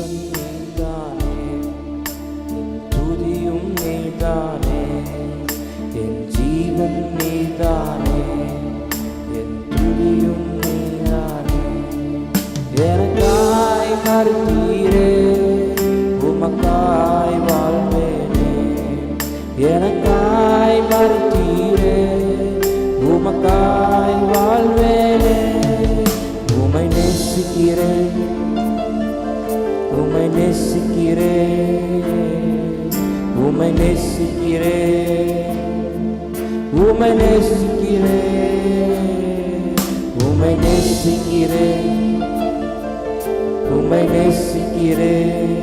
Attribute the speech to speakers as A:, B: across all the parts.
A: ஈசன் நீதானே துதியும் நீதானே. என் ஜீவன் நீதானே. என் துதியும் நீதானே. எனக்காய் மறுத்தீரே நேசிக்கிறேன். உமை நேசிக்கிறேன். உமை நேசிக்கிறேன். உமை நேசிக்கிறேன். உமை நேசிக்கிறேன்.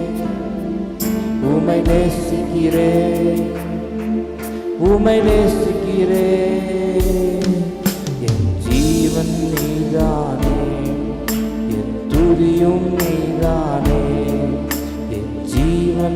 A: உமை நேசிக்கிறேன். உமை நேசிக்கிறேன். என் ஜீவன் நீதானே. என் துதியும் நீ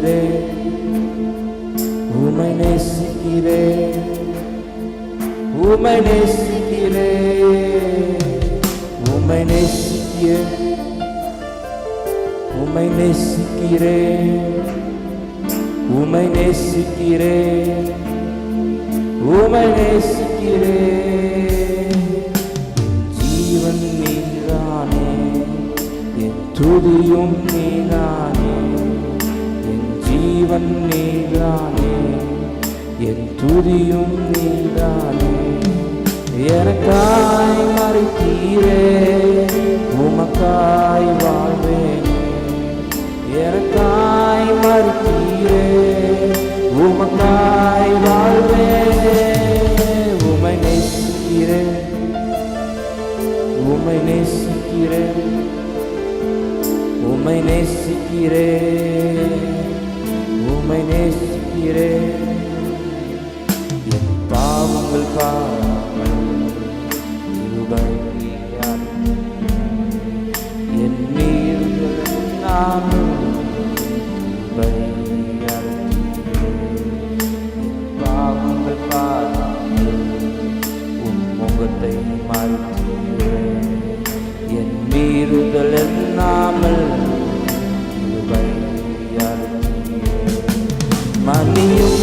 A: நேசிக்கிறேன் உமை நேசிக்கிறேன் உமை நேசிக்கிறேன் உமை நேசிக்கிறேன் உமை நேசிக்கிறேன் உமை நேசிக்கிறேன் உமை நேசிக்கிறேன் ஜீவன் நீதானே என் துதியும் நீதான் ஜீவன் நீதானே என் துதியும் நீதானே எனக்காய் மறுத்தீரே உமக்காய் வாழ்வேனே. எனக்காய் மறுத்தீரே உமக்காய் வாழ்வேனே. உமை நேசிக்கிறேன் உமை நேசிக்கிறேன் உமை நேசிக்கிறேன் உம்மை நேசிக்கிறேன் பாவங்கள் பாவங்கள் இருபை என் நான் பாவங்கள் பாவங்கள் உம் முகத்தை மாற்றி மதியும்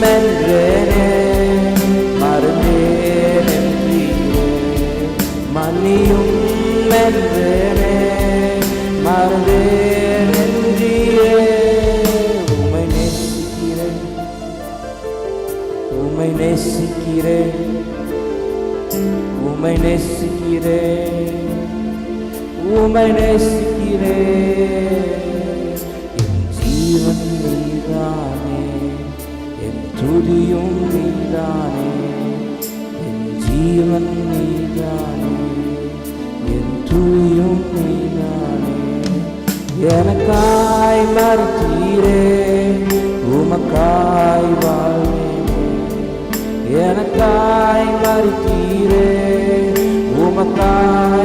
A: மென்றேனே மறந்தேனென்றீரே மதியும் மென்றேனே மறந்தேனென்றீரே உமை நேசிக்கிறேன் உமை நேசிக்கிறேன் உமை நேசிக்கிறேன் உமை நேசிக்கிறேன் ஜீவன் நீதானே என் துதியும் நீதானே. என் ஜீவன் நீதானே. என் துதியும் நீதானே. எனக்காய் மறுத்தீரே. உமக்காய் வாழ்வேனே. எனக்காய் மறுத்தீரே. உமக்காய்